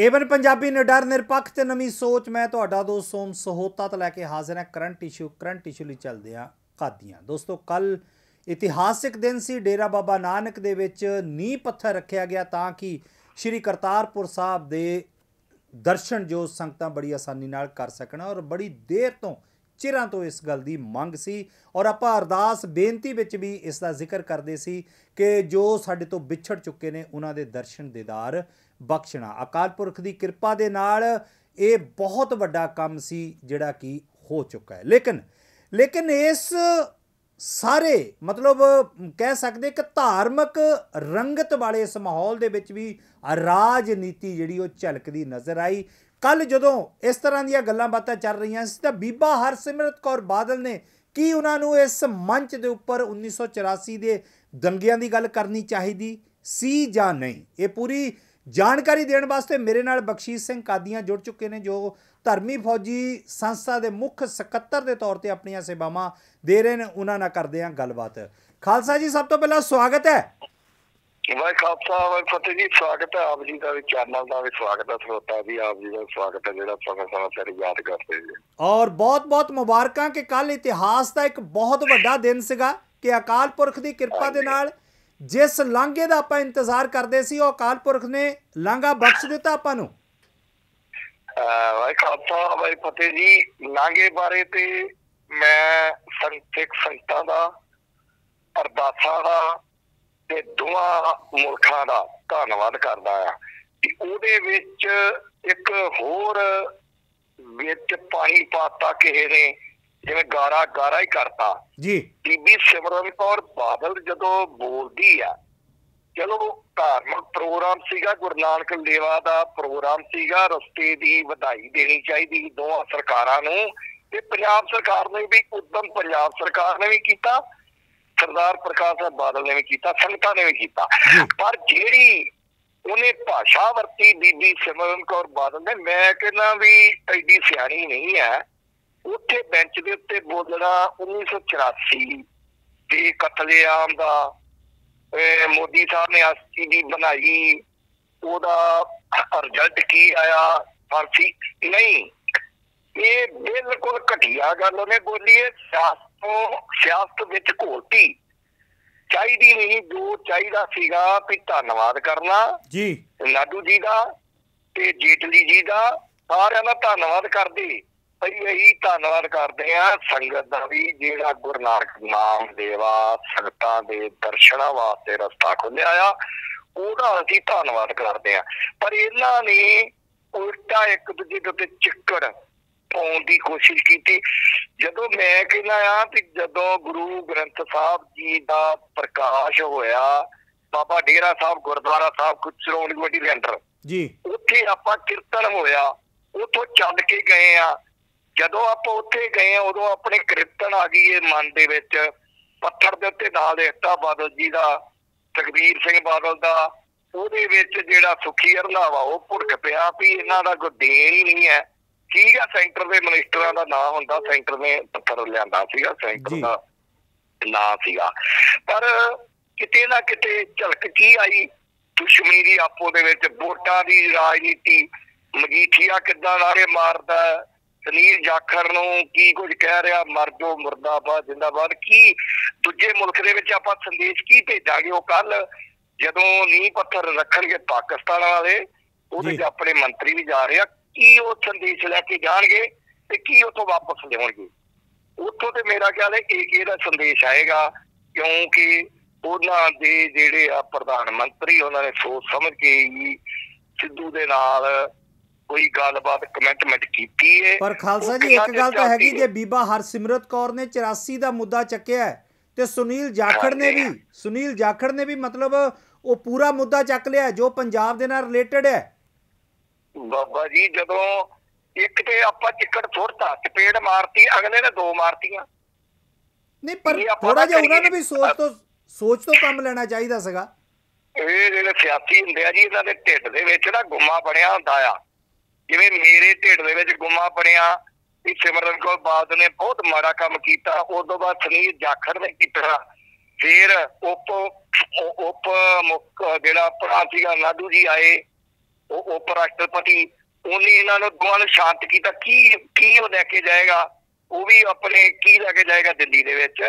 Avon Punjabi ਨਿਡਰ ਨਿਰਪੱਖ ਤੇ ਨਵੀਂ ਸੋਚ, ਮੈਂ ਤੁਹਾਡਾ ਦੋਸਤ ਸੋਮ ਸਹੋਤਾ ਤੋਂ ਲੈ ਕੇ ਹਾਜ਼ਰ ਹਾਂ। ਕਰੰਟ ਇਸ਼ੂ ਕਰੰਟ ਇਸ਼ੂ ਲਈ ਚੱਲਦੇ ਹਾਂ ਕਾਦੀਆਂ ਦੋਸਤੋ ਕੱਲ ਇਤਿਹਾਸਿਕ ਦਿਨ ਸੀ, ਡੇਰਾ ਬਾਬਾ ਨਾਨਕ ਦੇ ਵਿੱਚ ਨੀਂਹ ਪੱਥਰ ਰੱਖਿਆ ਗਿਆ ਤਾਂ ਕਿ ਸ਼੍ਰੀ ਕਰਤਾਰਪੁਰ ਸਾਹਿਬ ਦੇ ਦਰਸ਼ਨ ਜੋ ਸੰਗਤਾਂ ਬੜੀ ਆਸਾਨੀ ਨਾਲ ਕਰ ਸਕਣ ਔਰ ਬੜੀ ਦੇਰ ਤੋਂ ਚਿਰਾਂ ਤੋਂ ਇਸ ਗੱਲ ਦੀ ਮੰਗ ਸੀ ਔਰ ਆਪਾਂ ਅਰਦਾਸ, ਬੇਨਤੀ ਵਿੱਚ ਵੀ ਇਸ ਦਾ ਜ਼ਿਕਰ ਕਰਦੇ ਸੀ ਕਿ ਜੋ ਸਾਡੇ ਤੋਂ ਵਿਛੜ ਚੁੱਕੇ ਨੇ, ਉਹਨਾਂ ਦੇ ਦਰਸ਼ਨ ਦੀਦਾਰ ਬਖਸ਼ਣਾ। ਅਕਾਲ ਪੁਰਖ ਦੀ ਕਿਰਪਾ ਦੇ ਨਾਲ ਇਹ ਬਹੁਤ ਵੱਡਾ ਕੰਮ ਸੀ ਜਿਹੜਾ ਕਿ ਹੋ ਚੁੱਕਾ ਹੈ। ਲੇਕਿਨ ਲੇਕਿਨ ਇਸ ਸਾਰੇ, ਮਤਲਬ ਕਹਿ ਸਕਦੇ ਕਿ ਧਾਰਮਿਕ ਰੰਗਤ ਵਾਲੇ ਇਸ ਮਾਹੌਲ ਦੇ ਵਿੱਚ ਵੀ ਰਾਜਨੀਤੀ ਜਿਹੜੀ ਉਹ ਝਲਕਦੀ ਨਜ਼ਰ ਆਈ। ਕੱਲ ਜਦੋਂ ਇਸ ਤਰ੍ਹਾਂ ਦੀਆਂ ਗੱਲਾਂ ਬਾਤਾਂ ਚੱਲ ਰਹੀਆਂ ਸੀ ਤਾਂ ਬੀਬਾ ਹਰਸਿਮਰਤ ਕੌਰ ਬਾਦਲ ਨੇ ਕੀ ਉਹਨਾਂ ਨੂੰ ਇਸ ਮੰਚ ਦੇ ਉੱਪਰ 1984 ਦੇ ਦੰਗਿਆਂ ਦੀ ਗੱਲ ਕਰਨੀ ਚਾਹੀਦੀ ਸੀ ਜਾਂ ਨਹੀਂ? ਇਹ ਪੂਰੀ ਜਾਣਕਾਰੀ ਦੇਣ ਵਾਸਤੇ ਮੇਰੇ ਨਾਲ ਬਖਸ਼ੀਸ਼ ਸਿੰਘ ਕਾਦੀਆਂ ਜੁੜ ਚੁੱਕੇ ਨੇ ਜੋ ਧਰਮੀ ਫੌਜੀ ਸੰਸਥਾ ਦੇ ਮੁੱਖ ਸਕੱਤਰ ਦੇ ਤੌਰ ਤੇ ਆਪਣੀਆਂ ਸੇਵਾਵਾਂ ਦੇ ਰਹੇ ਨੇ। ਉਹਨਾਂ ਨਾਲ ਕਰਦੇ ਹਾਂ ਗੱਲਬਾਤ। ਖਾਲਸਾ ਜੀ ਸਭ ਤੋਂ ਪਹਿਲਾਂ ਸਵਾਗਤ ਹੈ। ਵਾਹਿ ਖਾਲਸਾ ਵਾਹਿ ਫਤਿਹ ਜੀ ਸਵਾਗਤ ਹੈ ਆਪ ਜੀ ਦਾ ਵੀ ਚੈਨਲ ਦਾ ਵੀ ਸਵਾਗਤ ਹੈ ਸਰੋਤਾ ਵੀ ਆਪ ਜੀ ਦਾ ਸਵਾਗਤ ਹੈ ਜਿਹੜਾ ਸਮੇਂ ਸਮੇਂ ਸਿਰ ਯਾਦ ਕਰਦੇ ਜੀ ਔਰ ਬਹੁਤ-ਬਹੁਤ ਮੁਬਾਰਕਾਂ ਕਿ ਕੱਲ ਇਤਿਹਾਸ ਦਾ ਇੱਕ ਬਹੁਤ ਵੱਡਾ ਦਿਨ ਸੀਗਾ ਕਿ ਅਕਾਲ ਪੁਰਖ ਦੀ ਕਿਰਪਾ ਦੇ ਨਾਲ ਜਿਸ ਲਾਂਘੇ ਦਾ ਆਪਾਂ ਇੰਤਜ਼ਾਰ ਕਰਦੇ ਸੀ, ਉਹ ਅਕਾਲ ਪੁਰਖ ਨੇ ਲਾਂਘਾ ਬਖਸ਼ ਦਿੱਤਾ ਆਪਾਂ ਨੂੰ? ਵਾਹਿ ਖਾਲਸਾ, ਵਾਹਿ ਫਤਿਹ ਜੀ। ਲਾਂਗੇ ਬਾਰੇ ਤੇ ਮੈਂ ਸੰਤਿਕ ਸੰਤਾਂ ਦਾ, ਅਰਦਾਸਾਂ ਦਾ ਤੇ ਦੋਵਾਂ ਮੁਲਕਾਂ ਦਾ ਧੰਨਵਾਦ ਕਰਦਾ ਆ ਕਿ ਉਹਦੇ ਵਿੱਚ ਇੱਕ ਹੋਰ ਵਿੱਚ ਪਾਣੀ ਪਾਤਾ ਕਿਸੇ ਨੇ। ਜਿਵੇਂ ਗਾਰਾ ਗਾਰਾ ਹੀ ਕਰਤਾ। ਜੀ। ਬੀਬੀ ਸਿਮਰਨ ਕੌਰ ਬਾਦਲ ਜਦੋਂ ਬੋਲਦੀ ਆ ਚਲੋ ਧਾਰਮਿਕ ਪ੍ਰੋਗਰਾਮ ਸੀਗਾ ਗੁਰੂ ਨਾਨਕ ਲੇਵਾ ਦਾ ਪ੍ਰੋਗਰਾਮ ਸੀਗਾ ਰਸਤੇ ਦੀ ਵਧਾਈ ਦੇਣੀ ਚਾਹੀਦੀ ਦੋਵਾਂ ਸਰਕਾਰਾਂ ਨੂੰ ਤੇ ਪੰਜਾਬ ਸਰਕਾਰ ਨੇ ਵੀ ਉਦਮ ਪੰਜਾਬ ਸਰਕਾਰ ਨੇ ਵੀ ਕੀਤਾ ਸਰਦਾਰ ਪ੍ਰਕਾਸ਼ ਸਿੰਘ ਬਾਦਲ ਨੇ ਵੀ ਕੀਤਾ ਸੰਗਤਾਂ ਨੇ ਵੀ ਕੀਤਾ। ਪਰ ਜਿਹੜੀ ਉਹਨੇ ਭਾਸ਼ਾ ਵਰਤੀ ਬੀਬੀ ਸਿਮਰਨ ਕੌਰ ਬਾਦਲ ਨੇ ਮੈਂ ਕਹਿੰਦਾ ਵੀ ਐਡੀ ਸਿਆਣੀ ਨਹੀਂ ਹੈ। ਉੱਥੇ ਬੈਂਚ ਦੇ ਉੱਤੇ ਬੋਲਣਾ 1984 ਦੇ ਕਤਲੇਆਮ ਦਾ ਮੋਦੀ ਸਾਹਿਬ ਨੇ ਐਸਟੀਡੀ ਬਣਾਈ ਉਹਦਾ ਰਿਜ਼ਲਟ ਕੀ ਆਇਆ ਫਰਸੀ ਨਹੀਂ ਇਹ ਬਿਲਕੁਲ ਘਟੀਆ ਗੱਲ ਉਹਨੇ ਬੋਲੀ ਹੈ ਸਿਆਸਤੋਂ ਸਿਆਸਤ ਵਿੱਚ ਘੋਲਤੀ। ਚਾਹੀਦੀ ਨਹੀਂ ਜੋ ਚਾਹੀਦਾ ਸੀਗਾ ਵੀ ਧੰਨਵਾਦ ਕਰਨਾ। ਜੀ। ਲਾਡੂ ਜੀ ਦਾ ਤੇ ਜੇਟਲੀ ਜੀ ਦਾ ਸਾਰਿਆਂ ਦਾ ਧੰਨਵਾਦ ਕਰਦੇ। ਭਈ ਇਹੀ ਧੰਨਵਾਦ ਕਰਦੇ ਆ ਸੰਗਤ ਦਾ ਵੀ ਜਿਹੜਾ ਗੁਰੂ ਨਾਨਕ ਨਾਮ ਦੇਵਾ ਸੰਗਤਾਂ ਦੇ ਦਰਸ਼ਨਾਂ ਵਾਸਤੇ ਰਸਤਾ ਖੋਲਿਆ ਆ ਉਹਦਾ ਅਸੀਂ ਧੰਨਵਾਦ ਕਰਦੇ ਆ ਪਰ ਇਹਨਾਂ ਨੇ ਉਲਟਾ ਇੱਕ ਦੂਜੇ ਦੇ ਉੱਤੇ ਚਿੱਕੜ ਪਾਉਣ ਦੀ ਕੋਸ਼ਿਸ਼ ਕੀਤੀ। ਜਦੋਂ ਮੈਂ ਕਹਿੰਦਾ ਆ ਕਿ ਜਦੋਂ ਗੁਰੂ ਗ੍ਰੰਥ ਸਾਹਿਬ ਜੀ ਦਾ ਪ੍ਰਕਾਸ਼ ਹੋਇਆ ਬਾਬਾ ਡੇਰਾ ਸਾਹਿਬ ਗੁਰਦੁਆਰਾ ਸਾਹਿਬ ਕੁਚਰੋਣੀ ਕਮੇਟੀ ਦੇ ਅੰਦਰ ਜੀ। ਉੱਥੇ ਆਪਾਂ ਕੀਰਤਨ ਹੋਇਆ ਉੱਥੋਂ ਚੱਲ ਕੇ ਗਏ ਆ ਜਦੋਂ ਆਪਾਂ ਉੱਥੇ ਗਏ ਆ ਉਦੋਂ ਆਪਣੇ ਕੀਰਤਨ ਆ ਗਈ ਇਹ ਮਨ ਦੇ ਵਿੱਚ। ਪੱਥਰ ਦੇ ਉੱਤੇ ਨਾਲ ਦੇਖਤਾ ਬਾਦਲ ਜੀ ਦਾ ਤਕਬੀਰ ਸਿੰਘ ਬਾਦਲ ਦਾ ਉਹਦੇ ਵਿੱਚ ਜਿਹੜਾ ਸੁਖੀ ਰੰਧਾਵਾ ਉਹ ਭੁੜਕ ਪਿਆ ਵੀ ਇਹਨਾਂ ਦਾ ਕੋਈ ਦੇਣ ਹੀ ਨਹੀਂ ਹੈ। ਠੀਕ ਆ ਸੈਂਟਰ ਦੇ ਮਿਨਿਸਟਰਾਂ ਦਾ ਨਾਮ ਹੁੰਦਾ ਸੈਂਟਰ ਨੇ ਪੱਥਰ ਲਿਆਂਦਾ ਸੀਗਾ ਸੈਂਟਰ ਦਾ ਨਾਂ ਸੀਗਾ। ਪਰ ਕਿਤੇ ਨਾ ਕਿਤੇ ਝਲਕ ਕੀ ਆਈ? ਦੁਸ਼ਮਣੀ ਦੀ ਆਪੋ ਦੇ ਵਿੱਚ ਵੋਟਾਂ ਦੀ ਰਾਜਨੀਤੀ ਮਜੀਠੀਆ ਕਿੱਦਾਂ ਲਾਰੇ ਮਾਰਦਾ ਸੁਨੀਲ ਜਾਖੜ ਨੂੰ ਕੀ ਕੁਝ ਕਹਿ ਰਿਹਾ? ਮਰ ਜੋ ਮੁਰਦਾਬਾਦ ਜਿੰਦਾਬਾਦ। ਕੀ ਦੂਜੇ ਮੁਲਕ ਦੇ ਵਿੱਚ ਆਪਾਂ ਸੰਦੇਸ਼ ਕੀ ਭੇਜਾਂਗੇ? ਉਹ ਕੱਲ ਜਦੋਂ ਨੀਂਹ ਪੱਥਰ ਰੱਖਣਗੇ ਪਾਕਿਸਤਾਨ ਵਾਲੇ ਉਹਦੇ ਚ ਆਪਣੇ ਮੰਤਰੀ ਵੀ ਜਾ ਰਹੇ ਕੀ ਉਹ ਸੰਦੇਸ਼ ਲੈ ਕੇ ਜਾਣਗੇ ਤੇ ਕੀ ਉਥੋਂ ਵਾਪਸ ਲਿਆਉਣਗੇ? ਉੱਥੋਂ ਤੇ ਮੇਰਾ ਖਿਆਲ ਹੈ ਇੱਕ ਇਹਦਾ ਸੰਦੇਸ਼ ਆਏਗਾ? ਕਿਉਂਕਿ ਉਹਨਾਂ ਦੇ ਜਿਹੜੇ ਆ ਪ੍ਰਧਾਨ ਮੰਤਰੀ ਉਹਨਾਂ ਨੇ ਸੋਚ ਸਮਝ ਕੇ ਸਿੱਧੂ ਦੇ ਨਾਲ ਕੋਈ ਗੱਲਬਾਤ ਕਮੈਂਟਮੈਂਟ ਕੀਤੀ ਹੈ ਪਰ ਖਾਲਸਾ ਜੀ ਇੱਕ ਗੱਲ ਤਾਂ ਹੈਗੀ ਜੇ ਬੀਬਾ ਹਰਸਿਮਰਤ ਕੌਰ ਨੇ 84 ਦਾ ਮੁੱਦਾ ਚੱਕਿਆ ਤੇ ਸੁਨੀਲ ਜਾਖੜ ਨੇ ਵੀ ਸੁਨੀਲ ਜਾਖੜ ਨੇ ਵੀ ਮਤਲਬ ਉਹ ਪੂਰਾ ਮੁੱਦਾ ਚੱਕ ਲਿਆ ਜੋ ਪੰਜਾਬ ਦੇ ਨਾਲ ਰਿਲੇਟਡ ਹੈ। ਬਾਬਾ ਜੀ ਜਦੋਂ ਇੱਕ ਤੇ ਆਪਾਂ ਚਿੱਕੜ ਥੋੜਤਾ ਚਪੇੜ ਮਾਰਤੀ ਅਗਲੇ ਨੇ ਦੋ ਮਾਰਤੀਆਂ। ਨਹੀਂ ਪਰ ਥੋੜਾ ਜਿਹਾ ਉਹਨਾਂ ਨੂੰ ਵੀ ਸੋਚ ਤੋਂ ਸੋਚ ਤੋਂ ਕੰਮ ਲੈਣਾ ਚਾਹੀਦਾ ਸੀਗਾ। ਇਹ ਜਿਹੜੇ ਸਿਆਸੀ ਹੁੰਦੇ ਆ ਜੀ ਇਹਨਾਂ ਦੇ ਢਿੱਡ ਦੇ ਵਿੱਚ ਨਾ ਗੁੰਮਾ ਬਣਿਆ ਹੁੰਦਾ ਆ। ਜਿਵੇਂ ਮੇਰੇ ਢਿੱਡ ਦੇ ਵਿੱਚ ਗੁੰਮਾ ਬਣਿਆ ਕਿ ਸਿਮਰਨ ਕੌਰ ਬਾਦ ਨੇ ਬਹੁਤ ਮਾੜਾ ਕੰਮ ਕੀਤਾ ਉਸ ਤੋਂ ਬਾਅਦ ਸੁਨੀਲ ਜਾਖੜ ਨੇ ਕੀਤਾ। ਫਿਰ ਉਪ ਉਪ ਮੁੱਖ ਜਿਹੜਾ ਆਪਣਾ ਨਾਡੂ ਜੀ ਆਏ ਉਹ ਉਪ ਰਾਸ਼ਟਰਪਤੀ ਉਹਨੇ ਇਹਨਾਂ ਨੂੰ ਦੋਵਾਂ ਨੂੰ ਸ਼ਾਂਤ ਕੀਤਾ। ਕੀ ਕੀ ਉਹ ਲੈ ਕੇ ਜਾਏਗਾ? ਉਹ ਵੀ ਆਪਣੇ ਕੀ ਲੈ ਕੇ ਜਾਏਗਾ ਦਿੱਲੀ ਦੇ ਵਿੱਚ?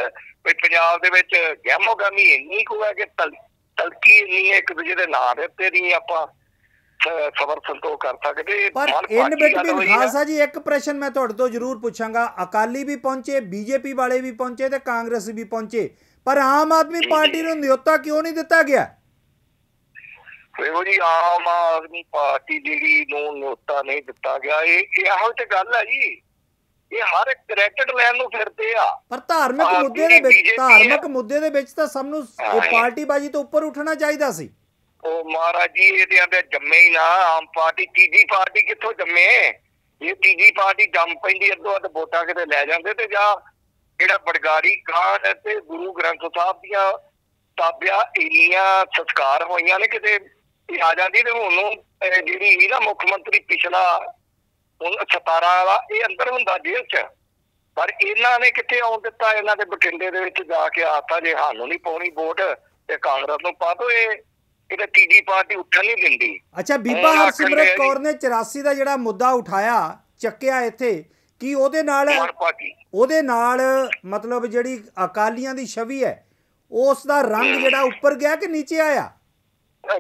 ਵੀ ਪੰਜਾਬ ਦੇ ਵਿੱਚ ਗਹਿਮੋਗਾਮੀ ਇੰਨੀ ਕੁ ਹੈ ਕਿ ਤਲ- ਤਲਕੀ ਇੰਨੀ ਹੈ, ਇੱਕ ਦੂਜੇ ਦੇ ਨਾਂ ਦੇ ਉੱਤੇ ਨਹੀਂ ਆਪਾਂ ਸ- ਸਬਰ ਸੰਤੋਖ ਕਰ ਸਕਦੇ ਪਰ ਇਨ ਬਿਟਵੀਨ। ਖਾਲਸਾ ਜੀ ਇੱਕ ਪ੍ਰਸ਼ਨ ਮੈਂ ਤੁਹਾਡੇ ਤੋਂ ਜ਼ਰੂਰ ਪੁੱਛਾਂਗਾ ਅਕਾਲੀ ਵੀ ਪਹੁੰਚੇ ਬੀਜੇਪੀ ਵਾਲੇ ਵੀ ਪਹੁੰਚੇ ਤੇ ਕਾਂਗਰਸ ਵੀ ਪਹੁੰਚੇ ਪਰ ਆਮ ਆਦਮੀ ਪਾਰਟੀ। ਨੂੰ ਨਿਯੋਤਾ ਕਿਉਂ ਨਹੀਂ ਦਿੱਤਾ ਗਿਆ ਇਹੋ ਜੀ ਆਮ ਆਦਮੀ ਪਾਰਟੀ ਜਿਹੜੀ ਨੂੰ ਨੋਟਾ ਨਹੀਂ ਦਿੱਤਾ ਗਿਆ ਇਹ ਇਹੋ ਤੇ ਗੱਲ ਹੈ ਜੀ ਇਹ ਹਰ ਇੱਕ ਕ੍ਰੈਡਿਟ ਲੈਣ ਨੂੰ ਫਿਰਦੇ ਆ ਪਰ ਧਾਰਮਿਕ ਮੁੱਦੇ ਦੇ ਵਿੱਚ ਧਾਰਮਿਕ। ਮੁੱਦੇ ਦੇ ਵਿੱਚ ਤਾਂ ਸਭ ਨੂੰ ਇਹ ਇਹ- ਪਾਰਟੀਬਾਜ਼ੀ ਤੋਂ ਉੱਪਰ ਉੱਠਣਾ ਚਾਹੀਦਾ ਸੀ ਉਹ ਮਹਾਰਾਜ ਜੀ ਇਹਦੇ ਆਂਦੇ ਜੰਮੇ ਹੀ ਨਾ, ਆਮ ਪਾਰਟੀ, ਤੀਜੀ ਪਾਰਟੀ ਕਿੱਥੋਂ ਜੰਮੇ? ਇਹ ਤੀਜੀ ਪਾਰਟੀ ਜੰਮ ਪੈਂਦੀ, ਅੱਧੋ ਅੱਧ ਵੋਟਾਂ ਕਿਤੇ ਲੈ ਜਾਂਦੇ ਤੇ ਜਾਂ ਜਿਹੜਾ ਬੜਗਾੜੀ ਕਾਂਡ ਤੇ ਗੁਰੂ ਗ੍ਰੰਥ ਸਾਹਿਬ ਦੀਆਂ ਤਾਬਿਆ ਇੰਨੀਆਂ ਸੰਸਕਾਰ ਹੋਈਆਂ ਨੇ ਕਿਤੇ ਇਹ ਆ ਜਾਂਦੀ ਤੇ ਹੁਣ ਜਿਹੜੀ ਨਾ ਮੁੱਖ ਮੰਤਰੀ ਪਿਛਲਾ ਹੁਣ 17 ਵਾਲਾ, ਇਹ ਅੰਦਰ ਹੁੰਦਾ ਜੇਲ੍ਹ 'ਚ। ਪਰ ਇਹਨਾਂ ਨੇ ਕਿੱਥੇ ਆਉਣ ਦਿੱਤਾ? ਇਹਨਾਂ ਦੇ ਬਠਿੰਡੇ ਦੇ ਵਿੱਚ ਜਾ ਕੇ ਆਤਾ ਜੇ ਸਾਨੂੰ ਨਹੀਂ ਪਾਉਣੀ ਵੋਟ ਤੇ ਕਾਂਗਰਸ ਨੂੰ ਪਾ ਦੋ ਇਹ। ਇਹਦੇ ਤੀਜੀ ਪਾਰਟੀ ਉੱਠਣ ਨਹੀਂ ਦਿੰਦੀ। ਅੱਛਾ ਬੀਬਾ ਹਰਸਿਮਰਤ। ਕੌਰ ਨੇ 84 ਦਾ ਜਿਹੜਾ ਮੁੱਦਾ ਉਠਾਇਆ ਚੱਕਿਆ ਇੱਥੇ ਕੀ ਉਹਦੇ ਨਾਲ ਉਹਦੇ ਨਾਲ ਮਤਲਬ ਜਿਹੜੀ ਅਕਾਲੀਆਂ ਦੀ ਛਵੀ ਹੈ ਉਸ ਦਾ ਰੰਗ ਜਿਹੜਾ ਉੱਪਰ ਗਿਆ ਕਿ ਨੀਚੇ ਆਇਆ?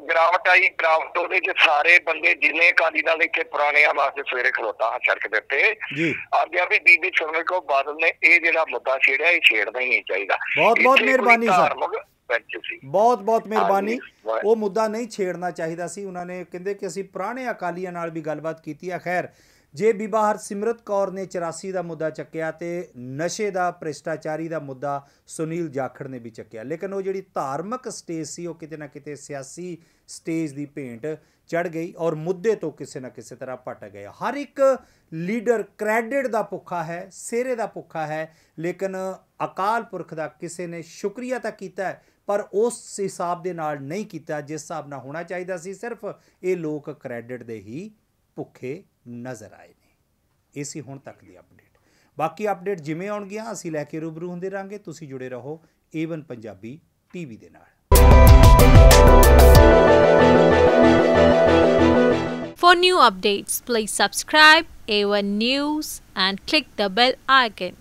ਗਿਰਾਵਟ ਆਈ ਗਿਰਾਵਟ ਉਹਦੇ ਚ ਸਾਰੇ ਬੰਦੇ ਜਿੰਨੇ ਅਕਾਲੀ ਦਲ ਇੱਥੇ ਪੁਰਾਣੇ ਆ ਵਾਸਤੇ ਸਵੇਰੇ ਖਲੋਤਾ ਹਾਂ ਸੜਕ ਦੇ ਉੱਤੇ। ਜੀ। ਆਗਿਆ ਵੀ ਬੀਬੀ ਸੁਰਮੇ ਕੋ ਬਾਦਲ ਨੇ ਇਹ ਜਿਹੜਾ ਮੁੱਦਾ ਛੇੜਿਆ ਇਹ ਛੇੜਨਾ ਹੀ ਨਹੀਂ ਚਾਹੀਦਾ। ਬਹੁਤ- ਬਹੁਤ ਮਿਹਰਬਾਨੀ ਸਰ। ਧਾਰਮਿਕ ਬੈਂਚ ਸੀ ਬਹੁਤ ਬਹੁਤ ਮਿਹਰਬਾਨੀ। ਉਹ ਮੁੱਦਾ ਨਹੀਂ ਛੇੜਨਾ ਚਾਹੀਦਾ ਸੀ। ਉਹਨਾਂ ਨੇ ਕਹਿੰਦੇ ਕਿ ਅਸੀਂ ਪੁਰਾਣੇ ਅਕਾਲੀਆਂ ਨਾਲ ਵੀ ਗੱਲਬਾਤ ਕੀਤੀ ਹੈ ਖੈਰ ਜੇ ਬੀਬਾ ਹਰਸਿਮਰਤ ਕੌਰ ਨੇ 84 ਦਾ ਮੁੱਦਾ ਚੱਕਿਆ ਤੇ ਨਸ਼ੇ ਦਾ, ਭ੍ਰਿਸ਼ਟਾਚਾਰੀ ਦਾ ਮੁੱਦਾ ਸੁਨੀਲ ਜਾਖੜ ਨੇ ਵੀ ਚੱਕਿਆ। ਲੇਕਿਨ ਉਹ ਜਿਹੜੀ ਧਾਰਮਿਕ ਸਟੇਜ ਸੀ, ਉਹ ਕਿਤੇ ਨਾ ਕਿਤੇ ਸਿਆਸੀ ਸਟੇਜ ਦੀ ਭੇਂਟ ਚੜ ਗਈ ਔਰ ਮੁੱਦੇ ਤੋਂ ਕਿਸੇ ਨਾ ਕਿਸੇ ਤਰ੍ਹਾਂ ਭਟ ਗਏ। ਹਰ ਇੱਕ ਲੀਡਰ ਕ੍ਰੈਡਿਟ ਦਾ ਭੁੱਖਾ ਹੈ, ਸਿਹਰੇ ਦਾ ਭੁੱਖਾ ਹੈ, ਲੇਕਿਨ ਅਕਾਲ ਪੁਰਖ ਦਾ ਕਿਸੇ ਨੇ ਸ਼ੁਕਰੀਆ ਤਾਂ ਕੀਤਾ ਪਰ ਉਸ ਹਿਸਾਬ ਦੇ ਨਾਲ ਨਹੀਂ ਕੀਤਾ ਜਿਸ ਹਿਸਾਬ ਨਾਲ ਹੋਣਾ ਚਾਹੀਦਾ ਸੀ। ਸਿਰਫ ਇਹ ਲੋਕ ਕ੍ਰੈਡਿਟ ਦੇ ਹੀ ਭੁੱਖੇ ਨਜ਼ਰ ਆਏ ਨੇ। ਇਹ ਸੀ ਹੁਣ ਤੱਕ ਦੀ ਅਪਡੇਟ ਬਾਕੀ ਅਪਡੇਟ ਜਿਵੇਂ ਆਉਣਗੀਆਂ ਅਸੀਂ ਲੈ ਕੇ ਰੂਬਰੂ ਹੁੰਦੇ ਰਾਂਗੇ ਤੁਸੀਂ ਜੁੜੇ ਰਹੋ ਏਵਨ ਪੰਜਾਬੀ ਟੀਵੀ ਦੇ ਨਾਲ। For new updates, please subscribe A1 News and click the bell icon.